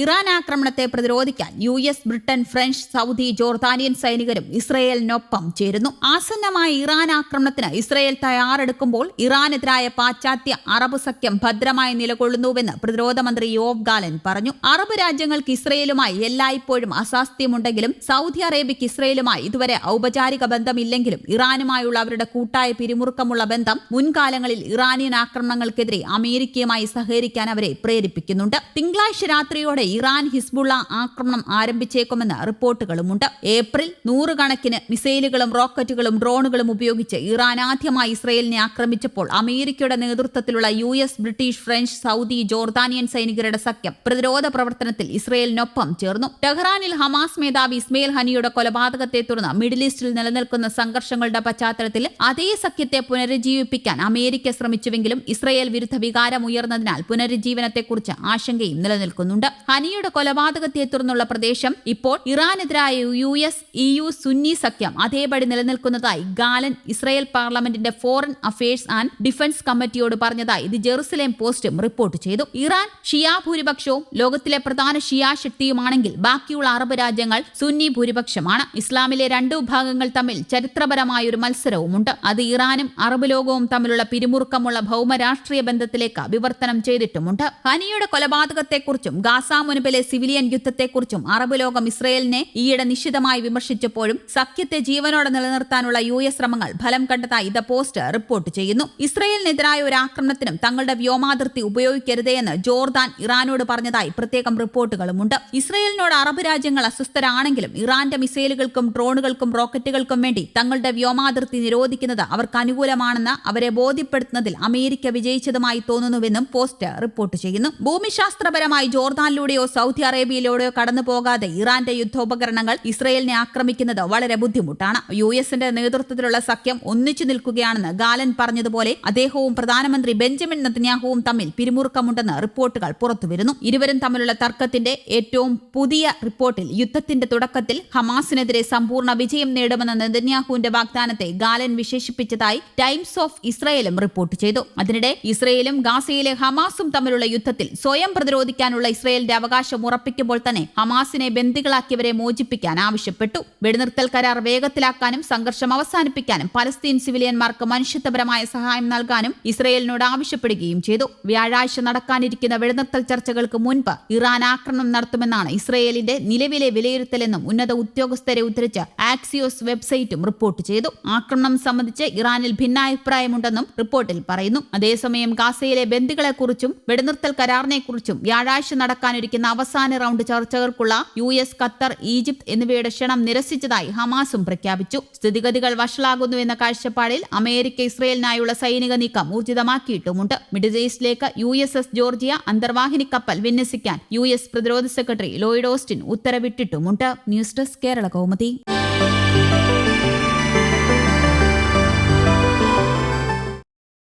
Iran ആക്രമണത്തെ പ്രതിരോധിക്കാൻ U S Britain French Saudi Jordanian സൈനികരും ഇസ്രയേലിനൊപ്പം ചേരുന്നു. ആസന്നമായ ഇറാൻ ആക്രമണത്തിന് ഇസ്രയേൽ തയ്യാറെടുക്കുമ്പോൾ ഇറാനെതിരായ പാശ്ചാത്യ അറബ് സഖ്യം ഭദ്രമായി നിലകൊള്ളുന്നുവെന്ന് പ്രതിരോധ മന്ത്രി യോവ് ഗാലൻ പറഞ്ഞു. അറബ് രാജ്യങ്ങൾക്ക് ഇസ്രയേലുമായി എല്ലായ്പ്പോഴും അസാസ്ഥ്യമുണ്ടെങ്കിലും സൗദി അറേബ്യയ്ക്ക് ഇസ്രയേലുമായി ഇതുവരെ ഔപചാരിക ബന്ധമില്ലെങ്കിലും ഇറാനുമായുള്ള അവരുടെ കൂട്ടായ പിരിമുറുക്കമുള്ള ബന്ധം മുൻകാലങ്ങളിൽ ഇറാനിയൻ ആക്രമണങ്ങൾക്കെതിരെ അമേരിക്കയുമായി സഹകരിക്കാൻ അവരെ പ്രേരിപ്പിക്കുന്നുണ്ട്. തിങ്കളാഴ്ച രാത്രിയോടെ ഇറാൻ ഹിസ്ബുള്ള ആക്രമണം ആരംഭിച്ചേക്കുമെന്ന് റിപ്പോർട്ടുകളുമുണ്ട്. ഏപ്രിൽ നൂറുകണക്കിന് മിസൈലുകളും റോക്കറ്റുകളും ഡ്രോണുകളും ഉപയോഗിച്ച് ഇറാൻ ആദ്യമായി ഇസ്രയേലിനെ ആക്രമിച്ചപ്പോൾ അമേരിക്കയുടെ നേതൃത്വത്തിലുള്ള U S British French Saudi Jordanian സൈനികരുടെ സഖ്യം പ്രതിരോധ പ്രവർത്തനത്തിൽ ഇസ്രയേലിനൊപ്പം ചേർന്നു. ടെഹ്റാനിൽ ഹമാസ് മേധാവി ഇസ്മയിൽ ഹനിയുടെ കൊലപാതകത്തെ തുടർന്ന് മിഡിൽ ഈസ്റ്റിൽ നിലനിൽക്കുന്ന സംഘർഷങ്ങളുടെ പശ്ചാത്തലത്തിൽ അതേ സഖ്യത്തെ പുനരുജ്ജീവിപ്പിക്കാൻ അമേരിക്ക ശ്രമിച്ചുവെങ്കിലും ഇസ്രയേൽ വിരുദ്ധ വികാരം ഉയർന്നതിനാൽ പുനരുജ്ജീവനത്തെക്കുറിച്ച് ആശങ്കയും നിലനിൽക്കുന്നുണ്ട്. ഹനിയുടെ കൊലപാതകത്തെ തുടർന്നുള്ള പ്രദേശം ഇപ്പോൾ ഇറാനെതിരായ U S E U Sunni സഖ്യം അതേപടി നിലനിൽക്കുന്നതായി ഗാലൻ ഇസ്രായേൽ പാർലമെന്റിന്റെ ഫോറിൻ അഫയേഴ്സ് ആൻഡ് ഡിഫൻസ് കമ്മിറ്റിയോട് പറഞ്ഞതായി ഇത് ജെറുസലേം പോസ്റ്റും റിപ്പോർട്ട് ചെയ്തു. ഇറാൻ ഷിയാ ഭൂരിപക്ഷവും ലോകത്തിലെ പ്രധാന ഷിയാ ശക്തിയുമാണെങ്കിൽ ബാക്കിയുള്ള അറബ് രാജ്യങ്ങൾ സുന്നി ഭൂരിപക്ഷമാണ്. ഇസ്ലാമിലെ രണ്ട് വിഭാഗങ്ങൾ തമ്മിൽ ചരിത്രപരമായ ഒരു മത്സരവുമുണ്ട്. അത് ഇറാനും അറബ് ലോകവും തമ്മിലുള്ള പിരിമുറുക്കമുള്ള ഭൗമരാഷ്ട്രീയ ബന്ധത്തിലേക്ക് വിവർത്തനം ചെയ്തിട്ടുമുണ്ട്. ഹനിയുടെ കൊലപാതകത്തെക്കുറിച്ചും ഗാസ മുൻപിലെ സിവിലിയൻ യുദ്ധത്തെക്കുറിച്ചും അറബ് ലോകം ഇസ്രയേലിനെ ഈയിടെ നിശിതമായി വിമർശിച്ചപ്പോഴും സഖ്യത്തെ ജീവനോടെ നിലനിർത്താനുള്ള യു എസ് ശ്രമങ്ങൾ ഫലം കണ്ടതായി ദ പോസ്റ്റ് റിപ്പോർട്ട് ചെയ്യുന്നു. ഇസ്രയേലിനെതിരായ ഒരു ആക്രമണത്തിനും തങ്ങളുടെ വ്യോമാതിർത്തി ഉപയോഗിക്കരുതേയെന്ന് ജോർദാൻ ഇറാനോട് പറഞ്ഞതായി പ്രത്യേകം റിപ്പോർട്ടുകളുമുണ്ട്. ഇസ്രയേലിനോട് അറബ് രാജ്യങ്ങൾ അസ്വസ്ഥരാണെങ്കിലും ഇറാന്റെ മിസൈലുകൾക്കും ഡ്രോണുകൾക്കും റോക്കറ്റുകൾക്കും വേണ്ടി തങ്ങളുടെ വ്യോമാതിർത്തി നിരോധിക്കുന്നത് അവർക്ക് അനുകൂലമാണെന്ന് അവരെ ബോധ്യപ്പെടുത്തുന്നതിൽ അമേരിക്ക വിജയിച്ചതുമായി തോന്നുന്നുവെന്നും പോസ്റ്റ് റിപ്പോർട്ട് ചെയ്യുന്നു. ഭൂമിശാസ്ത്രപരമായി ജോർദാനിലൂടെയോ സൗദി അറേബ്യയിലൂടെയോ കടന്നു പോകാതെ ഇറാന്റെ യുദ്ധോപകരണങ്ങൾ ഇസ്രയേലിനെ ആക്രമിക്കുന്നത് വളരെ ബുദ്ധിമുട്ടാണ്. യു എസിന്റെ നേതൃത്വത്തിലുള്ള സഖ്യം ഒന്നിച്ചു നിൽക്കുകയാണെന്ന് ഗാലൻ പറഞ്ഞതുപോലെ അദ്ദേഹവും പ്രധാനമന്ത്രി ബെഞ്ചമിൻ നത്യാഹുവും തമ്മിൽ പിരിമുറുക്കമുണ്ടെന്ന് റിപ്പോർട്ടുകൾ പുറത്തുവരുന്നു. ഇരുവരും തമ്മിലുള്ള തർക്കത്തിന്റെ ഏറ്റവും പുതിയ റിപ്പോർട്ടിൽ യുദ്ധത്തിന്റെ തുടക്കത്തിൽ ഹമാസിനെതിരെ സമ്പൂർണ വിജയം നേടുമെന്ന നെതന്യാഹുവിന്റെ വാഗ്ദാനത്തെ ഗാലൻ വിശേഷിപ്പിച്ചതായി ടൈംസ് ഓഫ് ഇസ്രയേലും റിപ്പോർട്ട് ചെയ്തു. അതിനിടെ ഇസ്രയേലും ഗാസയിലെ ഹമാസും തമ്മിലുള്ള യുദ്ധത്തിൽ സ്വയം പ്രതിരോധിക്കാനുള്ള ഇസ്രയേലിന്റെ അവകാശം ഉറപ്പിക്കുമ്പോൾ തന്നെ ഹമാസിനെ ബന്ദികളാക്കിയവരെ മോചിപ്പിക്കാൻ ആവശ്യപ്പെട്ടു. വെടിനിർത്തൽ കരാർ വേഗത്തിലാക്കാനും സംഘർഷം അവസാനിപ്പിക്കാനും പലസ്തീൻ സിവിലിയന്മാർക്ക് മനുഷ്യത്വപരമായ സഹായം നൽകാനും ഇസ്രയേലിനോട് ആവശ്യപ്പെടുകയും ചെയ്തു. വ്യാഴാഴ്ച നടക്കാനിരിക്കുന്ന വെടിനിർത്തൽ ചർച്ചകൾക്ക് മുൻപ് ഇറാൻ ആക്രമണം നടത്തുമെന്നാണ് ഇസ്രയേലിന്റെ നിലവിലെ വിലയിരുത്തലെന്നും ഉന്നത ഉദ്യോഗസ്ഥരെ ഉദ്ധരിച്ച് ആക്സിയോസ് വെബ്സൈറ്റും റിപ്പോർട്ട് ചെയ്തു. ആക്രമണം സംബന്ധിച്ച് ഇറാനിൽ ഭിന്നാഭിപ്രായമുണ്ടെന്നും റിപ്പോർട്ടിൽ പറയുന്നു. അതേസമയം ഗാസയിലെ ബന്ദികളെക്കുറിച്ചും വെടിനിർത്തൽ കരാറിനെക്കുറിച്ചും വ്യാഴാഴ്ച നടക്കാനിരിക്കുന്ന അവസാന റൌണ്ട് ചർച്ചകൾക്കുള്ള യു എസ് ഖത്തർ ഈജിപ്ത് എന്നിവയുടെ ക്ഷണം നിരസിച്ചതായി ഹമാസും പ്രഖ്യാപിച്ചു. സ്ഥിതിഗതികൾ വഷളാകുന്നു എന്ന കാഴ്ചപ്പാടിൽ അമേരിക്ക ഇസ്രയേലിനായുള്ള സൈനിക നീക്കം ഊർജിതമാക്കിയിട്ടുമുണ്ട്. മിഡിൽ ഈസ്റ്റിലേക്ക് യു എസ് എസ് ജോർജിയ അന്തർവാഹിനി കപ്പൽ വിന്യസിക്കാൻ യു എസ് പ്രതിരോധ secretary Lloyd Austin ഉത്തരവിട്ടിട്ടുമുണ്ട്. News desk Kerala Kaumudi.